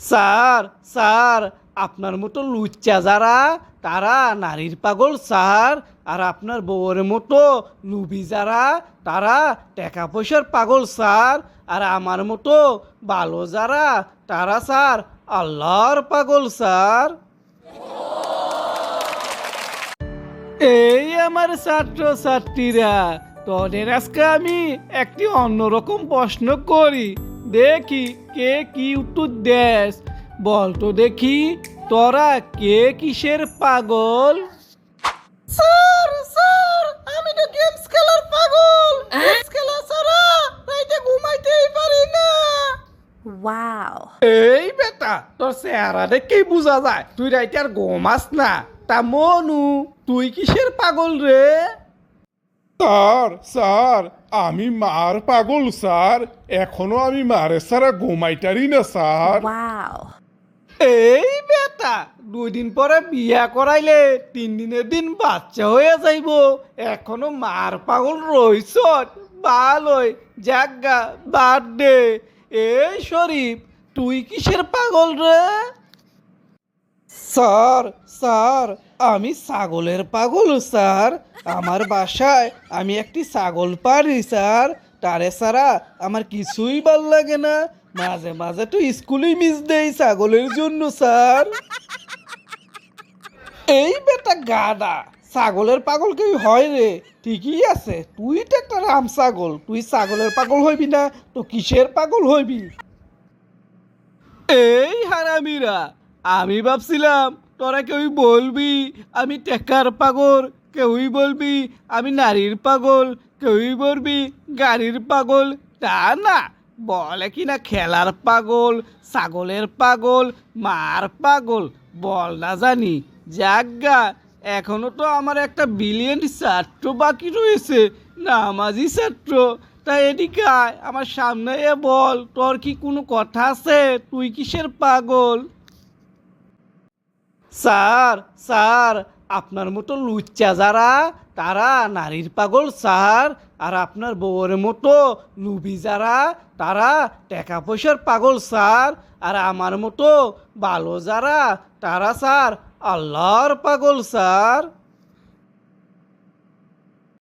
Sir sir, আপনার মতো লুচ্চা যারা, তারা নারীর পাগল স্যার, আর আপনার বউয়ের মতো লুবি যারা, তারা টাকা পয়সার পাগল স্যার, আর আমার মতো ভালো যারা, তারা স্যার আল্লাহর পাগল স্যার। এই আমার ছাত্র ছাত্রীরা তোদের আজকে আমি একটি অন্যরকম প্রশ্ন করি। দেখি কে কি উত্তর দেস। বল তো দেখি তোরা কে কিসের পাগল? স্যার স্যার আমি তো গেমস খেলার পাগল। গেমস খেলা ছাড়া রাইতে ঘুমাইতেই পারি না। Wow. এই বেটা তোর চেহারা দেখেই বোঝা যায়। তুই রাইতে আর ঘুমাস না। তা মনু তুই কিসের পাগল রে? স্যার স্যার আমি মার পাগল স্যার। এখনও আমি মারে সারা ঘুমাইটারি না স্যার. এই বেটা দুই দিন পরে বিয়া করাইলে তিন দিনের দিন বাচ্চা হয়ে যাইব। এখনও মার পাগল রইছ ভালোই জাগা বার্থডে। এই শরীফ তুই কিসের পাগল রে? স্যার স্যার, আমি ছাগলের পাগল, স্যার। আমার বাসায় আমি একটি ছাগল পারি, স্যার। তারে ছাড়া আমার কিছুই ভালো লাগে না। মাঝে মাঝে তো স্কুলেই মিস দেই ছাগলের জন্য, স্যার। এই বেটা গাদা, ছাগলের পাগল কেউ হয় রে। ঠিকই আছে, তুই তো একটা রাম ছাগল। তুই ছাগলের পাগল হইবি না, তো কিসের পাগল হইবি? এই হারামিরা আমি ভাবছিলাম, তোরা কেউই বলবি আমি টেকার পাগল, কেউই বলবি আমি নারীর পাগল, কেউই বলবি গাড়ির পাগল। তা না, বলে কি না খেলার পাগল, ছাগলের পাগল, মার পাগল, বল না জানি। যাজ্ঞা এখনও তো আমার একটা বিলিয়ন ছাত্র বাকি রয়েছে, নামাজি ছাত্র। তা এদিকে আমার সামনে এ বল, তোর কি কোনো কথা আছে? তুই কিসের পাগল? স্যার স্যার, আপনার মতো লুচ্চা যারা, তারা নারীর পাগল, স্যার। আর আপনার বউয়ের মতো লুবি যারা, তারা টাকা পয়সার পাগল, স্যার। আর আমার মতো ভালো যারা, তারা, স্যার, আল্লাহর পাগল, স্যার।